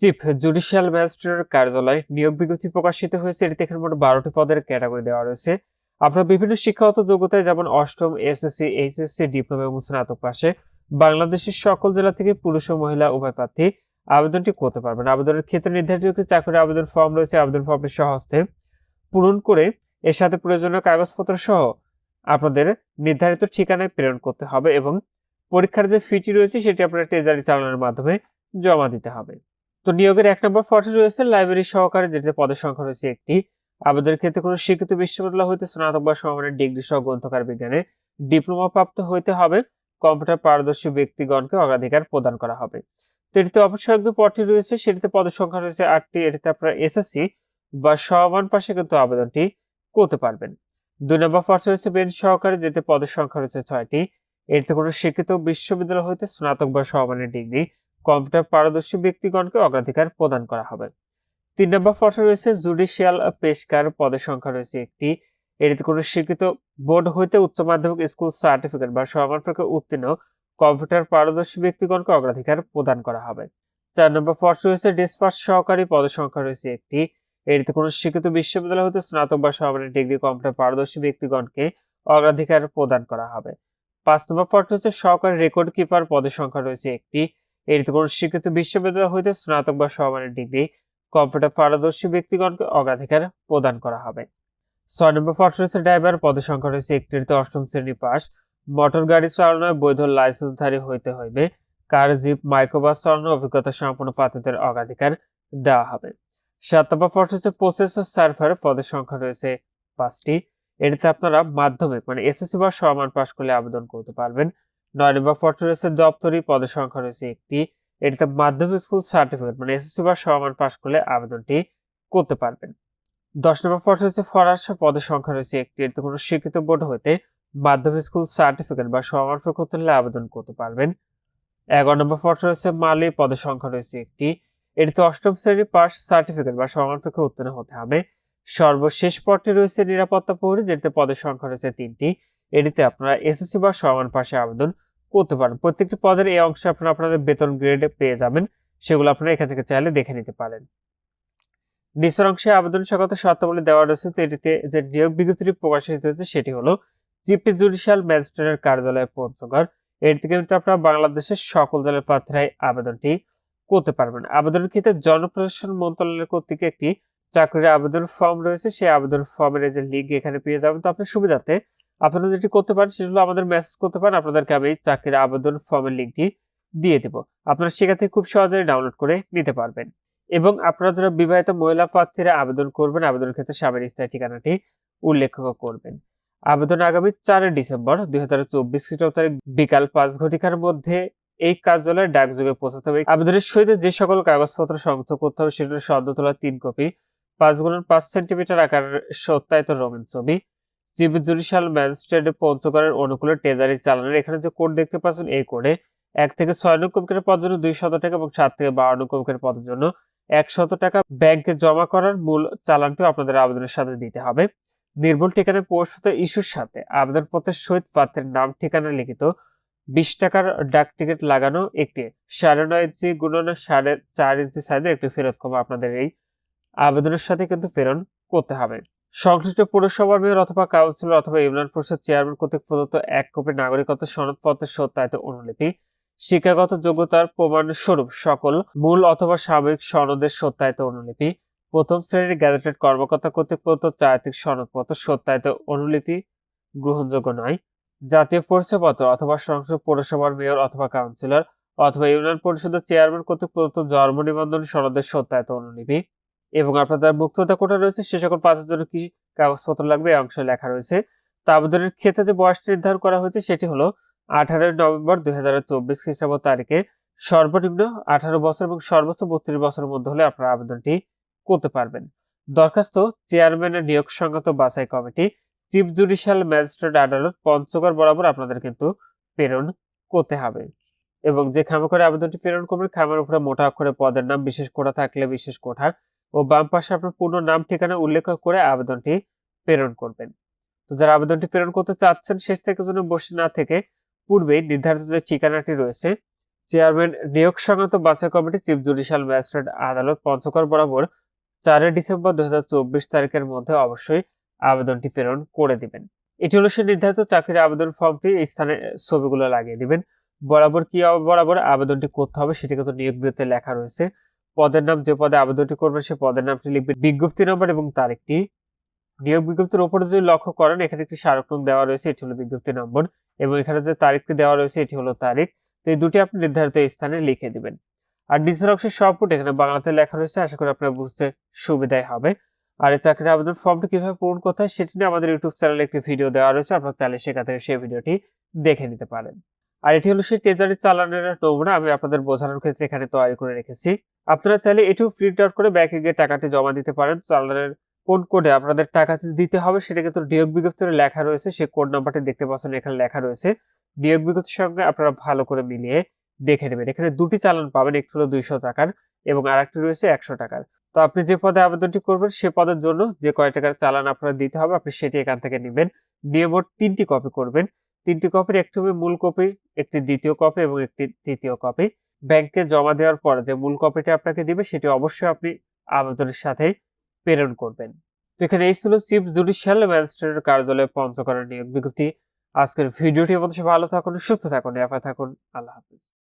Chief judicial ম্যাজিস্ট্রেটের কার্যালয় নিয়োগ বিজ্ঞপ্তি প্রকাশিত হয়েছে। এটিতে এখানে মোট বারোটি পদের ক্যাটাগরি দেওয়া রয়েছে। আপনার বিভিন্ন শিক্ষাগত যোগ্যতায় যেমন অষ্টম, এসএসসি, এইচএসসি, ডিপ্লোমা এবং স্নাতক পাশে। বাংলাদেশের সকল জেলা থেকে পুরুষ ও মহিলা উভয় প্রার্থী আবেদনটি করতে পারবেন। আবেদনের ক্ষেত্রে নির্ধারিত একটি চাকরির আবেদন ফর্ম রয়েছে। আবেদন ফর্মটি সহস্তে পূরণ করে এর সাথে প্রয়োজনীয় কাগজপত্র সহ আপনাদের নির্ধারিত ঠিকানায় প্রেরণ করতে হবে এবং পরীক্ষার যে ফিটি রয়েছে, সেটি আপনার টেজারি চালানোর মাধ্যমে জমা দিতে হবে। তো নিয়োগের এক নম্বর ফটো রয়েছে লাইব্রেরি সহকারে যেটিতে পদের সংখ্যা রয়েছে একটি। আবেদনের ক্ষেত্রে কোনো স্বীকৃত বিশ্ববিদ্যালয় হইতে স্নাতক বা সমমানের ডিগ্রি সহ গ্রন্থকার বিজ্ঞানে ডিপ্লোমা প্রাপ্ত হইতে হবে। কম্পিউটার পারদর্শী ব্যক্তিগণকে অগ্রাধিকার প্রদান করা হবে। তো এটিতে পদটি রয়েছে, সেটিতে পদের সংখ্যা রয়েছে আটটি, এটিতে আপনার এসএসসি বা সমান পাশে কিন্তু আবেদনটি করতে পারবেন। দুই নম্বর পদ রয়েছে বেঞ্চ সহকারে যেতে পদের সংখ্যা রয়েছে ছয়টি। এটিতে কোনো স্বীকৃত বিশ্ববিদ্যালয় হইতে স্নাতক বা সমমানের ডিগ্রি কম্পিউটার পারদর্শী ব্যক্তিগণকে অগ্রাধিকার প্রদান করা হবে। তিন নম্বর ফটো রয়েছে, জুডিশিয়াল পেশকার পদের সংখ্যা রয়েছে একটি। এটিতে কোনো স্বীকৃত বোর্ড হইতে উচ্চ মাধ্যমিক স্কুল সার্টিফিকেট বা সমান প্রকার উত্তীর্ণ কম্পিউটার পারদর্শী ব্যক্তিগণকে অগ্রাধিকার প্রদান করা হবে। চার নম্বর ফটো রয়েছে, ডিসপাস সহকারী পদের সংখ্যা রয়েছে একটি। এটিতে কোনো স্বীকৃত বিশ্ববিদ্যালয় হতে স্নাতক বা সমানের ডিগ্রি কম্পিউটার পারদর্শী ব্যক্তিগণকে অগ্রাধিকার প্রদান করা হবে। পাঁচ নম্বর ফটো হচ্ছে সহকারী রেকর্ড কিপার পদের সংখ্যা রয়েছে একটি। এটিতে কোনো স্বীকৃত বিশ্ববিদ্যালয় হইতে স্নাতক বা সমমানের ডিগ্রি, কম্পিউটার পারদর্শী ব্যক্তিগণকে অগ্রাধিকার প্রদান করা হবে। ছয় নম্বর ফটো ড্রাইভার পদের সংখ্যা রয়েছে একটিতে অষ্টম শ্রেণি পাস। মোটর গাড়ি চালানোর বৈধ লাইসেন্সধারী হইতে হইবে। কার জিপ, মাইক্রোবাস চালানোর অভিজ্ঞতা সম্পন্ন প্রার্থীদের অগ্রাধিকার দেওয়া হবে। সাত নম্বর ফটো হচ্ছে প্রসেসর সার্ভার পদের সংখ্যা রয়েছে পাঁচটি। এটিতে আপনারা মাধ্যমিক মানে এসএসসি বা সমান পাশ করলে আবেদন করতে পারবেন। নয় নম্বর ফটো রয়েছে দপ্তরি পদের সংখ্যা রয়েছে একটি। এটিতে মাধ্যমিক স্কুল সার্টিফিকেট মানে এসএসসি বা সমান পাশ করলে আবেদনটি করতে পারবেন। দশ নম্বর ফটো হচ্ছে ফরাসা পদের সংখ্যা রয়েছে একটি। এটিতে কোনো স্বীকৃত বোর্ড হতে মাধ্যমিক স্কুল সার্টিফিকেট বা সমান করতে হলে আবেদন করতে পারবেন। এগারো নম্বর ফটো রয়েছে মালি পদের সংখ্যা রয়েছে একটি। এটিতে অষ্টম শ্রেণি পাস সার্টিফিকেট বা সমান উত্তীর্ণ হতে হবে। সর্বশেষ পদটি রয়েছে নিরাপত্তা প্রহরী যেটিতে পদের সংখ্যা রয়েছে তিনটি। এটিতে আপনারা এসএসসি বা সমান পাশে আবেদন করতে পারেন। প্রত্যেকটি পদের এই অংশে আপনারা আপনাদের বেতন গ্রেড পেয়ে যাবেন, সেগুলো আপনারা এখান থেকে চাইলে দেখে নিতে পারেন। নিচের অংশে আবেদন স্বাগত শর্তাবলী দেওয়া রয়েছে। তো এটিতে যে নিয়োগ বিজ্ঞপ্তিটি প্রকাশিত হয়েছে, সেটি হলো চিফ জুডিশিয়াল ম্যাজিস্ট্রেটের কার্যালয় এর থেকে কিন্তু আপনারা বাংলাদেশের সকল দলের প্রার্থীরাই আবেদনটি করতে পারবেন। আবেদনের ক্ষেত্রে জনপ্রশাসন মন্ত্রণালয়ের কর্তৃক একটি চাকরির আবেদন ফর্ম রয়েছে। সেই আবেদন ফর্মের যে লিঙ্ক এখানে পেয়ে যাবেন। তো আপনার সুবিধাতে আপনারা যেটি করতে পারেন সেগুলো আমাদের মেসেজ করতে পারেন। আপনাদেরকে আমি চাকরির আবেদন ফর্মের লিঙ্কটি দিয়ে দেব। আপনারা সেখান থেকে খুব সহজেই ডাউনলোড করে নিতে পারবেন। এবং আপনারা যারা বিবাহিত মহিলা প্রার্থীরা আবেদন করবেন, আবেদনের ক্ষেত্রে স্বামীর স্থায়ী ঠিকানাটি উল্লেখ করবেন। আবেদন আগামী চারই ডিসেম্বর দুই হাজার চব্বিশ তারিখ বিকাল পাঁচ ঘটিকার মধ্যে এই কার্যালয়ে ডাকযোগে পৌঁছাতে হবে। আবেদনের সহিত যে সকল কাগজপত্র সংযুক্ত করতে হবে, সেগুলো সদ্য তোলা তিন কপি, পাঁচ গুণন পাঁচ সেন্টিমিটার আকার সত্যায়িত রঙিন ছবি চিফ জুডিশিয়াল ম্যাজিস্ট্রেট পঞ্চগড়ের অনুকূলে ট্রেজারি চালানের এখানে যে কোড দেখতে পাচ্ছেন, এই কোডে এক থেকে ছয় নং কমিকের পদের জন্য দুই শত টাকা এবং সাত থেকে বারো নং কমিকের পদের জন্য একশত টাকা ব্যাংকে জমা করার মূল চালানটিও আপনাদের আবেদনের সাথে দিতে হবে। নির্ভুল ঠিকানা পোস্ট ইস্যুর সাথে আবেদনপত্রের সহিত প্রার্থীর নাম, ঠিকানা লিখিত বিশ টাকার ডাক টিকিট লাগানো একটি সাড়ে নয় ইঞ্চি গুণনে সাড়ে চার ইঞ্চি সাইজের একটি ফেরত কমা আপনাদের এই আবেদনের সাথে কিন্তু প্রেরণ করতে হবে। সংশ্লিষ্ট পৌরসভার মেয়র অথবা কাউন্সিলর অথবা ইউনিয়ন পরিষদ চেয়ারম্যান কর্তৃক প্রদত্ত এক কপি নাগরিকত্ব সনদপত্রের সত্যায়িত অনুলিপি, শিক্ষাগত যোগ্যতার প্রমাণ স্বরূপ সকল মূল অথবা সাময়িক সনদের সত্যায়িত অনুলিপি, প্রথম শ্রেণির গ্যাজেটেড কর্মকর্তা কর্তৃক প্রদত্ত চারিত্রিক সনদপত্র সত্যায়িত অনুলিপি গ্রহণযোগ্য নয়। জাতীয় পরিচয়পত্র অথবা সংসদ পৌরসভার মেয়র অথবা কাউন্সিলর অথবা ইউনিয়ন পরিষদের চেয়ারম্যান কর্তৃক প্রদত্ত জন্ম নিবন্ধন সনদের সত্যায়িত অনুলিপি এবং আপনাদের মুক্ততা কোটা রয়েছে, সে সকল প্রার্থীর জন্য কি কাগজপত্র লাগবে অংশে লেখা রয়েছে। তা আবেদনের ক্ষেত্রে যে বয়সটি নির্ধারণ করা হয়েছে, সেটি হলো আঠারোই নভেম্বর দুই হাজার চব্বিশ খ্রিস্টাব্দ তারিখে। সর্বনিম্ন আঠারো বছর এবং সর্বোচ্চ বত্রিশ বছরের মধ্যে হলে আপনারা আবেদনটি করতে পারবেন। দরখাস্ত চেয়ারম্যানের নিয়োগ সংগত বাছাই কমিটি, চিফ জুডিশিয়াল ম্যাজিস্ট্রেট আদালত, পঞ্চগড় বরাবর আপনাদের কিন্তু প্রেরণ করতে হবে। এবং যে খামে করে আবেদনটি প্রেরণ করবেন, খামের উপরে মোটা অক্ষরে পদের নাম, বিশেষ কোঠা থাকলে বিশেষ কোঠা ও বাম পাশে আপনার পূর্ণ নাম, ঠিকানা উল্লেখ করে আবেদনটি প্রেরণ করবেন। তো যারা আবেদনটি প্রেরণ করতে চাচ্ছেন, শেষ থেকে যেন বসে না থেকে, পূর্বেই নির্ধারিত যে ঠিকানাটি রয়েছে, চেয়ারম্যান নিয়োগ সংক্রান্ত বাছাই কমিটি চিফ জুডিশিয়াল ম্যাজিস্ট্রেট আদালত পঞ্চগড় বরাবর চারই ডিসেম্বর দুই হাজার চব্বিশ তারিখের মধ্যে অবশ্যই আবেদনটি প্রেরণ করে দিবেন। এটি হলো সে নির্ধারিত চাকরির আবেদন ফর্মটি, এই স্থানে ছবিগুলো লাগিয়ে দিবেন। বরাবর কি বরাবর আবেদনটি করতে হবে সেটি কিন্তু নিয়োগ বিরতিতে লেখা রয়েছে। পদের নাম যে পদে আবেদনটি করবেন সে পদের নামটি লিখবেন বিজ্ঞপ্তি নম্বর এবং তারিখটি। নিয়োগ বিজ্ঞপ্তির উপরে যদি লক্ষ্য করেন, এখানে একটি স্মারকনং দেওয়া রয়েছে, এটি হলো বিজ্ঞপ্তি নম্বর এবং এখানে যে তারিখটি দেওয়া রয়েছে, এটি হলো তারিখ। তো এই দুটি আপনি নির্ধারিত স্থানে লিখে দিবেন। আর নিচের অংশের সবপুট এখানে বাংলাতে লেখা রয়েছে, আশা করি আপনার বুঝতে সুবিধাই হবে। আর এই চাকরির আবেদন ফর্মটি কীভাবে পূরণ করতে হয়, সেটি নিয়ে আমাদের ইউটিউব চ্যানেলে একটি ভিডিও দেওয়া রয়েছে, আপনার চাইলে সেখান থেকে সেই ভিডিওটি দেখে নিতে পারেন। আর এটি হলো সেই ট্রেজারি চালানের নমুনা, আমি আপনাদের বোঝানোর ক্ষেত্রে এখানে তৈরি করে রেখেছি। আপনারা চাইলে এটিও প্রিন্ট করে ব্যাংকে গিয়ে টাকাটি জমা দিতে পারেন। চালানের কোন কোডে আপনাদের টাকা দিতে হবে সেটা কিন্তু নিয়োগ বিজ্ঞপ্তিতে লেখা রয়েছে। সেই কোড নাম্বারটি দেখতে পাচ্ছেন, এখানে লেখা রয়েছে। নিয়োগ বিজ্ঞপ্তির সঙ্গে আপনারা ভালো করে মিলিয়ে দেখে নেবেন। এখানে দুটি চালান পাবেন, একটি হলো দুইশো টাকার এবং আরেকটি রয়েছে একশো টাকার। তো আপনি যে পদে আবেদনটি করবেন, সে পদের জন্য যে কয় টাকার চালান আপনার দিতে হবে, আপনি সেটি এখান থেকে নেবেন। নিয়ে মোট তিনটি কপি করবেন। তিনটি কপির একটি হবে মূল কপি একটি দ্বিতীয় কপি এবং একটি তৃতীয় কপি ব্যাংকে জমা দেওয়ার পর যে মূল কপিটি আপনাকে দিবে, সেটি অবশ্যই আপনি আবেদনের সাথেই প্রেরণ করবেন। তো এখানে এই ছিল চিফ জুডিশিয়াল ম্যাজিস্ট্রেটের কার্যালয়ে পঞ্চকরণ নিয়োগ। বিজ্ঞপ্তি, আজকের ভিডিওটি আমাদের ভালো থাকুন, সুস্থ থাকুন এফআই থাকুন। আল্লাহ হাফিজ।